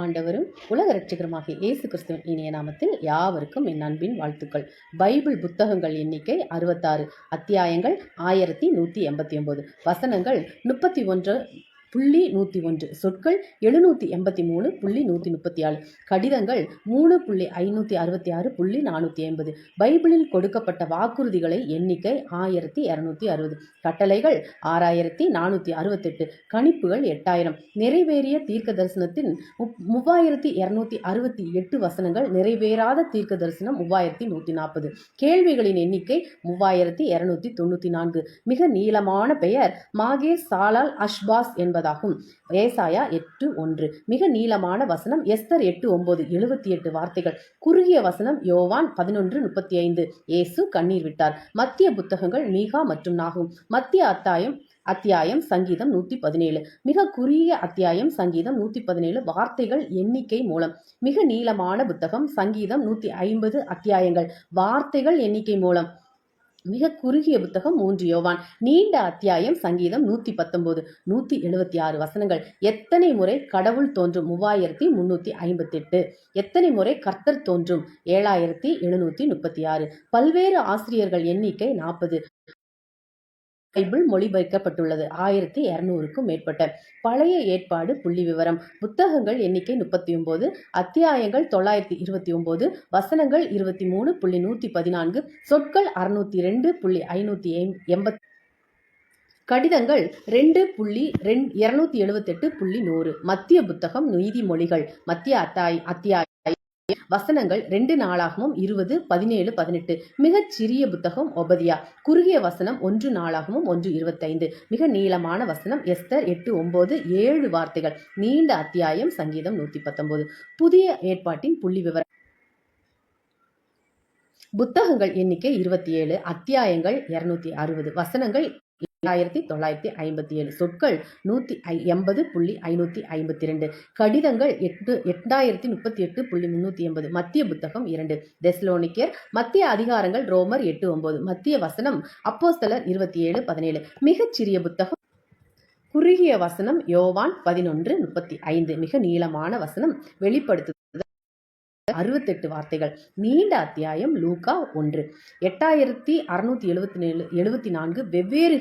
ஆண்டவரும் உலக ரட்சகருமாகிய இயேசு கிறிஸ்துவின் இனிய நாமத்தில் யாவருக்கும் என் அன்பின் வாழ்த்துக்கள். பைபிள் புத்தகங்கள் எண்ணிக்கை அறுபத்தாறு அத்தியாயங்கள் ஆயிரத்தி நூற்றி எண்பத்தி ஒம்பது வசனங்கள் முப்பத்தி ஒன்று புள்ளி நூற்றி ஒன்று. சொற்கள் எழுநூற்றி எண்பத்தி மூணு புள்ளி நூற்றி முப்பத்தி ஆறு கடிதங்கள் மூணு புள்ளி ஐநூற்றி அறுபத்தி ஆறு புள்ளி நானூற்றி ஐம்பது. பைபிளில் கொடுக்கப்பட்ட வாக்குறுதிகளை எண்ணிக்கை ஆயிரத்தி இரநூத்தி அறுபது. கட்டளைகள் ஆறாயிரத்தி நானூற்றி அறுபத்தெட்டு. கணிப்புகள் எட்டாயிரம். நிறைவேறிய தீர்க்க தரிசனத்தின் மூவாயிரத்தி இரநூத்தி அறுபத்தி எட்டு வசனங்கள் நிறைவேறாத தீர்க்க தரிசனம் மூவாயிரத்தி நூற்றி நாற்பது கேள்விகளின் எண்ணிக்கை மூவாயிரத்தி இரநூத்தி தொண்ணூற்றி நான்கு. மிக நீளமான பெயர் மாகே சாலால் அஷ்பாஸ் என்பதாகும். ஏசாயா எட்டு ஒன்று. மிக நீளமான வசனம். எஸ்தர் எட்டு ஒன்பது எழுபத்தி எட்டு வார்த்தைகள். குறுகிய வசனம். யோவான் பதினொன்று முப்பத்தி ஐந்து. ஏசு கண்ணீர் விட்டார். மத்திய புத்தகங்கள் மீகா மற்றும் நாகும். மத்திய அத்தாயம் அத்தியாயம் சங்கீதம் நூத்தி பதினேழு. மிக குறுகிய அத்தியாயம் சங்கீதம் நூத்தி பதினேழு. வார்த்தைகள் எண்ணிக்கை மூலம். மிக நீளமான புத்தகம் சங்கீதம் நூற்றி ஐம்பது அத்தியாயங்கள். வார்த்தைகள் எண்ணிக்கை மூலம். மிக குறுகிய புத்தகம் மூன்று யோவான். நீண்ட அத்தியாயம் சங்கீதம் நூற்றி பத்தொன்பது நூற்றி எழுபத்தி ஆறு வசனங்கள். எத்தனை முறை கடவுள் தோன்றும்? மூவாயிரத்தி முன்னூற்றி ஐம்பத்தெட்டு எத்தனை முறை கர்த்தர் தோன்றும்? ஏழாயிரத்தி எழுநூற்றி முப்பத்தி ஆறு. பல்வேறு ஆசிரியர்கள் எண்ணிக்கை நாற்பது. பைபிள் மொழிபெயர்க்கப்பட்டுள்ளது. ஆயிரத்தி இரநூறுக்கும் மேற்பட்ட பழைய ஏற்பாடு புள்ளி விவரம் புத்தகங்கள் எண்ணிக்கை முப்பத்தி ஒன்பது அத்தியாயங்கள் தொள்ளாயிரத்தி இருபத்தி ஒன்பது வசனங்கள் இருபத்தி மூணு புள்ளி நூற்றி பதினான்கு சொற்கள் அறுநூத்தி ரெண்டு புள்ளி ஐநூற்றி எண்பத்தி கடிதங்கள் ரெண்டு புள்ளி ரெண் இரநூத்தி எழுபத்தெட்டு புள்ளி நூறு. மத்திய புத்தகம் நீதிமொழிகள் மத்திய அத்தாய் அத்தியாய வசனங்கள் ரெண்டு நாளாகவும் இருபது பதினேழு பதினெட்டு. மிகச் சிறிய புத்தகம் ஒபதியா. குறுகிய வசனம் ஒன்று நாளாகவும் ஒன்று இருபத்தைந்து. மிக நீளமான வசனம் எஸ்தர் எட்டு ஒன்பது ஏழு வார்த்தைகள். நீண்ட அத்தியாயம் சங்கீதம் நூற்றி பத்தொன்பது புதிய ஏற்பாட்டின் புள்ளி விவரம் புத்தகங்கள் எண்ணிக்கை இருபத்தி ஏழு அத்தியாயங்கள் இருநூத்தி அறுபது. வசனங்கள் ஆயிரத்தி தொள்ளாயிரத்தி ஐம்பத்தி ஏழு. சொற்கள் நூற்றி ஐ எண்பது புள்ளி ஐநூற்றி ஐம்பத்தி ரெண்டு. கடிதங்கள் எட்டு எட்டாயிரத்தி முப்பத்தி எட்டு புள்ளி முந்நூற்றி எண்பது. மத்திய புத்தகம் இரண்டு. தெஸ்லோனிக்கர் மத்திய அதிகாரங்கள் ரோமர் எட்டு ஒன்பது. மத்திய வசனம் அப்போஸ்தலர் இருபத்தி ஏழு பதினேழு. மிகச்சிறிய புத்தகம். குறுகிய வசனம் யோவான் பதினொன்று முப்பத்தி ஐந்து. மிக நீளமான வசனம் வெளிப்படுத்து அறுபத்தெட்டு வார்த்தைகள். நீண்ட அத்தியாயம் லூகா ஒன்று. எட்டாயிரத்தி அறுநூத்தி எழுபத்தி ஏழு எழுபத்தி நான்கு. வெவ்வேறு